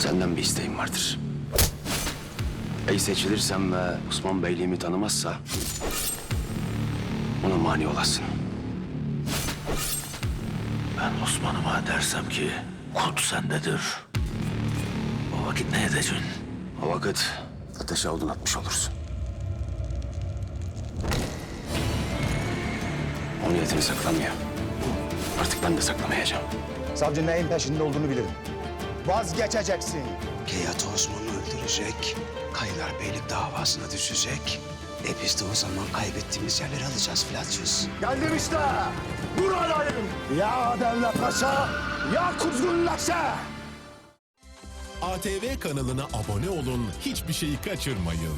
Senden bir isteğim vardır. Bey seçilirsem ve Osman Beyliğimi tanımazsa... ...ona mani olasın. Ben Osman'ıma dersem ki kut sendedir. O vakit ne edeceksin? O vakit ateşe odun atmış olursun. O niyetini saklamıyor. Artık ben de saklamayacağım. Savcı neyin peşinde olduğunu bilirim. Vazgeçeceksin. Keyat Osman'ı öldürecek, Kaynar Beylik davasına düşecek. E biz de o zaman kaybettiğimiz yerleri alacağız Filatyus. Geldim işte. Buradayım. Ya Devlet Paşa, ya Kuzgun Lakşa. ATV kanalına abone olun, hiçbir şeyi kaçırmayın.